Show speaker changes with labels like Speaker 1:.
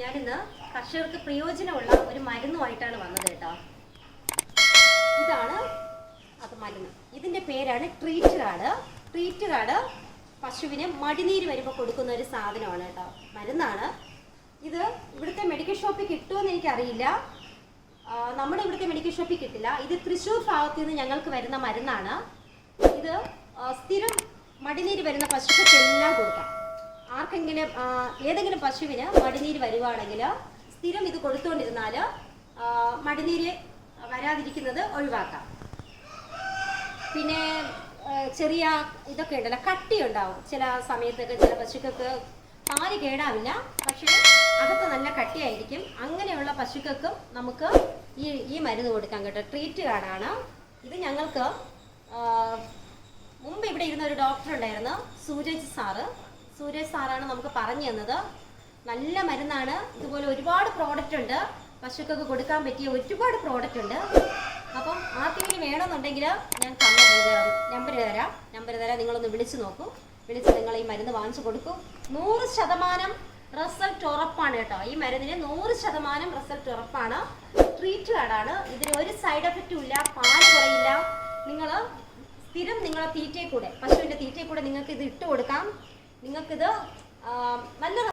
Speaker 1: മരുന്ന് കർഷകർക്ക് പ്രയോജനമുള്ള ഒരു മരുന്നുമായിട്ടാണ് വന്നത് കേട്ടോ. ഇതാണ് അത് മരുന്ന്. ഇതിന്റെ പേരാണ് ട്രീറ്റ് കാർഡ് ട്രീറ്റ് കാർഡ് പശുവിന് മടിനീര് വരുമ്പോൾ കൊടുക്കുന്ന ഒരു സാധനമാണ് കേട്ടോ. മരുന്നാണ്. ഇത് ഇവിടുത്തെ മെഡിക്കൽ ഷോപ്പിൽ കിട്ടുമെന്ന് എനിക്കറിയില്ല. നമ്മുടെ ഇവിടുത്തെ മെഡിക്കൽ ഷോപ്പിൽ കിട്ടില്ല. ഇത് തൃശ്ശൂർ ഭാഗത്ത് നിന്ന് ഞങ്ങൾക്ക് വരുന്ന മരുന്നാണ്. ഇത് സ്ഥിരം മടിനീര് വരുന്ന പശുക്കൾക്കെല്ലാം കൊടുക്കാം. ആ, ഏതെങ്കിലും പശുവിന് മടിനീര് വരുവാണെങ്കിൽ സ്ഥിരം ഇത് കൊടുത്തുകൊണ്ടിരുന്നാൽ മടിനീര് വരാതിരിക്കുന്നത് ഒഴിവാക്കാം. പിന്നെ ചെറിയ ഇതൊക്കെ ഉണ്ടല്ലോ കട്ടി ഉണ്ടാവും ചില സമയത്തൊക്കെ ചില പശുക്കൾക്ക് പാൽ കേടാവില്ല പക്ഷേ അകത്ത് നല്ല കട്ടിയായിരിക്കും. അങ്ങനെയുള്ള പശുക്കൾക്കും നമുക്ക് ഈ ഈ മരുന്ന് കൊടുക്കാം കേട്ടോ. ട്രീറ്റ് കാർഡാണ്. ഇത് ഞങ്ങൾക്ക് മുമ്പ് ഇവിടെ ഇരുന്ന ഒരു ഡോക്ടർ ഉണ്ടായിരുന്നു സൂരജ് സാറ്. സൂരജ് സാറാണ് നമുക്ക് പറഞ്ഞു തന്നത്. നല്ല മരുന്നാണ്. ഇതുപോലെ ഒരുപാട് പ്രോഡക്റ്റ് ഉണ്ട്. പശുക്കൾക്ക് കൊടുക്കാൻ പറ്റിയ ഒരുപാട് പ്രോഡക്റ്റ് ഉണ്ട്. അപ്പം ആർക്കെങ്കിലും വേണമെന്നുണ്ടെങ്കിൽ ഞാൻ നമ്പർ തരാം. നമ്പർ തരാം. നിങ്ങളൊന്ന് വിളിച്ചു നോക്കൂ. വിളിച്ച് നിങ്ങൾ ഈ മരുന്ന് വാങ്ങിച്ചു കൊടുക്കും. നൂറ് ശതമാനം റിസൾട്ട് ഉറപ്പാണ് കേട്ടോ. ഈ മരുന്നിന് നൂറ് ശതമാനം റിസൾട്ട് ഉറപ്പാണ്. ട്രീറ്റ് കാർഡാണ് ഇതിന് ഒരു സൈഡ് എഫക്റ്റും ഇല്ല. പാൽ കുറയില്ല. നിങ്ങൾ സ്ഥിരം നിങ്ങളെ തീറ്റയിൽ കൂടെ പശുവിന്റെ തീറ്റയിൽ കൂടെ നിങ്ങൾക്ക് ഇത് ഇട്ട് കൊടുക്കാം. നിങ്ങൾക്കിത് നല്ല